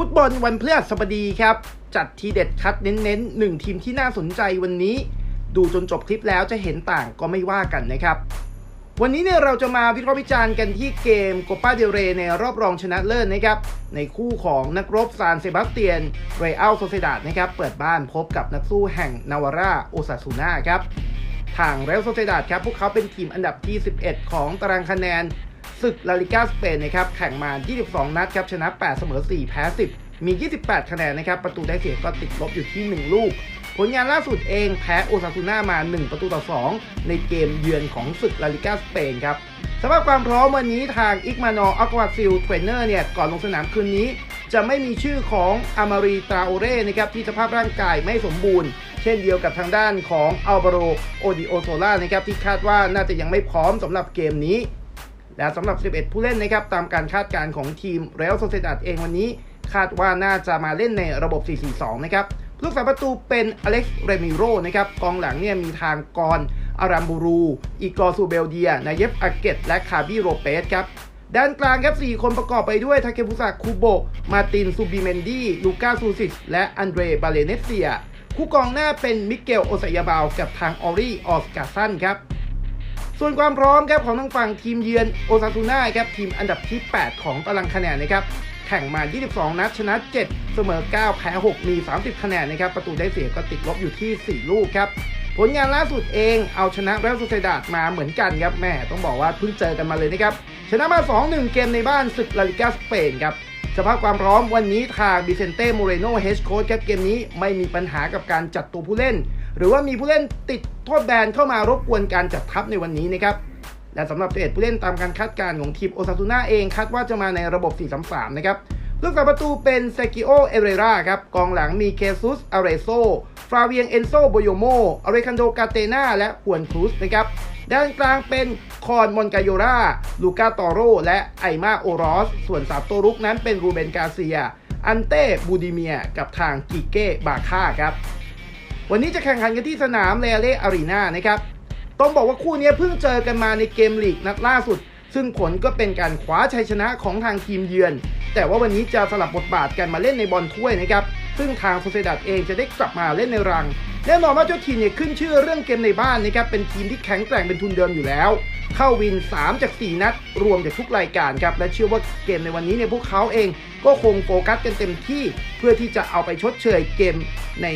ฟุตบอลวันพฤหัสบดีครับ จัดทีเด็ดคัดเน้นๆหนึ่งทีมที่น่าสนใจวันนี้ ดูจนจบคลิปแล้วจะเห็นต่างก็ไม่ว่ากันนะครับ วันนี้เนี่ยเราจะมาวิเคราะห์วิจารณ์กันที่เกมโกปาเดเรในรอบรองชนะเลิศนะครับ ในคู่ของนักรบซานเซบาสเตียนเรอัลโซเซดาดนะครับเปิดบ้านพบกับนักสู้แห่งนาวาร่าโอซาซูนาครับทางเรอัลโซเซดาดครับพวกเขาเป็นทีมอันดับที่ 11 ของตารางคะแนน ศึกลาลิกาสเปนนะครับแข่งมา 22 นัดครับชนะ 8 เสมอ 4 แพ้ 10 มี 28 คะแนนนะครับประตูได้เสียก็ติดลบอยู่ที่ 1 ลูก ผลงานล่าสุดเองแพ้โอซาซูน่ามา 1 ประตูต่อ 2 ในเกมเยือนของศึกลาลิกาสเปนครับสำหรับความพร้อมวันนี้ทางอิกมานออักวาซิลเทรนเนอร์เนี่ยก่อนลงสนามคืนนี้ จะไม่มีชื่อของอามารีตราโอเร่นะครับที่สภาพร่างกายไม่สมบูรณ์ เช่นเดียวกับทางด้านของอัลบาโรโอดิโอโซล่านะครับที่คาดว่าน่าจะยังไม่พร้อมสำหรับเกมนี้ และสำหรับ 11 ผู้เล่นนะครับตามการคาดการณ์ของทีมเรอัลโซเซดัดเองวันนี้ คาดว่าน่าจะมาเล่นในระบบ 4-4-2 นะครับลูกสาประตูเป็นอเล็กซ์เรมิโรนะครับกองหลังเนี่ยมีทางกรอารัมบูรู อีกอร์ซูเบลเดีย นายเยฟอาเกต และคาบิโรเปสครับด้านกลางครับ 4 คนประกอบไปด้วยทาเคบุสะคูโบะมาตินซูบิเมนดี ลูก้าซูซิสและอันเดรบาเลเนเซีย คู่กองหน้าเป็นมิเกลโอซายาบาวกับทางออรีออสกาซันครับ ส่วนความพร้อมครับของทางฝั่งทีมเยือนโอซาซูน่าครับทีมอันดับที่ 8 ของตารางคะแนนนะครับแข่งมา 22 นัดชนะ 7 เสมอ 9 แพ้ 6 มี 30 คะแนนนะครับ ประตูได้เสียก็ติดลบอยู่ที่ 4 ลูกครับ ผลงานล่าสุดเองเอาชนะเรอัลโซเซดาดมาเหมือนกันครับแม่ต้องบอกว่าเพิ่งเจอกันมาเลยนะครับ ชนะมา 2-1 เกมในบ้านศึกลาลิกาสเปนครับ สภาพความพร้อมวันนี้ทางบิเซนเต้โมเรโนเฮดโค้ชครับเกมนี้ไม่มีปัญหากับการจัดตัวผู้เล่นหรือว่ามีผู้เล่นติดโทษแบนเข้ามารบกวนการจัดทัพในวันนี้นะครับและสำหรับ11ผู้เล่นตามการคาดการณ์ของทีมโอซาซูน่าเองคาดว่าจะมาในระบบ 4-3-3 นะครับลูกสาประตูเป็นเซกิโอ เอเรราครับ กองหลังมีเคซุสอาเรโซ ฟราเวียง เอนโซ โบโยโมอเรคันโด กาเตนาและฮวนครูสนะครับ ด้านกลางเป็นคอนมอนกาโยรา ลูกาตอโร และไอมาโอรอส ส่วนสามตัวรุกนั้นเป็นรูเบนกาเซีย อันเต้ บูดิเมีย กับทางกิเก้ บาค่าครับ วันนี้จะแข่งขันกันที่สนามเลเล่อารีนานะครับ ต้องบอกว่าคู่นี้เพิ่งเจอกันมาในเกมลีกนัดล่าสุด ซึ่งผลก็เป็นการคว้าชัยชนะของทางทีมเยือน แต่ว่าวันนี้จะสลับบทบาทกันมาเล่นในบอลถ้วยนะครับ ซึ่งทางโซเซดัดเองจะได้กลับมาเล่นในรัง แน่นอนว่าเจ้าทีมเนี่ยขึ้นชื่อเรื่องเกมในบ้านนะครับ เป็นทีมที่แข็งแกร่งเป็นทุนเดิมอยู่แล้ว เข้าวิน 3 จาก 4 นัด รวมจากทุกรายการครับ และเชื่อว่าเกมในวันนี้เนี่ยพวกเขาเองก็คงโฟกัสกันเต็มที่ เพื่อที่จะเอาไปชดเชยเกมใน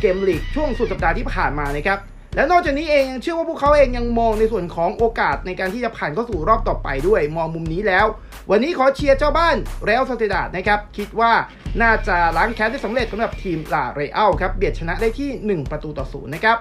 เกมลีกช่วงสุดสัปดาห์ที่ผ่านมานะครับและนอกจากนี้เองเชื่อว่าพวกเขาเองยังมองในส่วนของโอกาสในการที่จะผ่านเข้าสู่รอบต่อไปด้วย มองมุมนี้แล้ว วันนี้ขอเชียร์เจ้าบ้านเรอัลซาเตดาดนะครับคิดว่าน่าจะล้างแค้นได้สำเร็จสำหรับทีมลาเรอัลครับเบียดชนะได้ที่ 1 ประตูต่อศูนย์นะครับ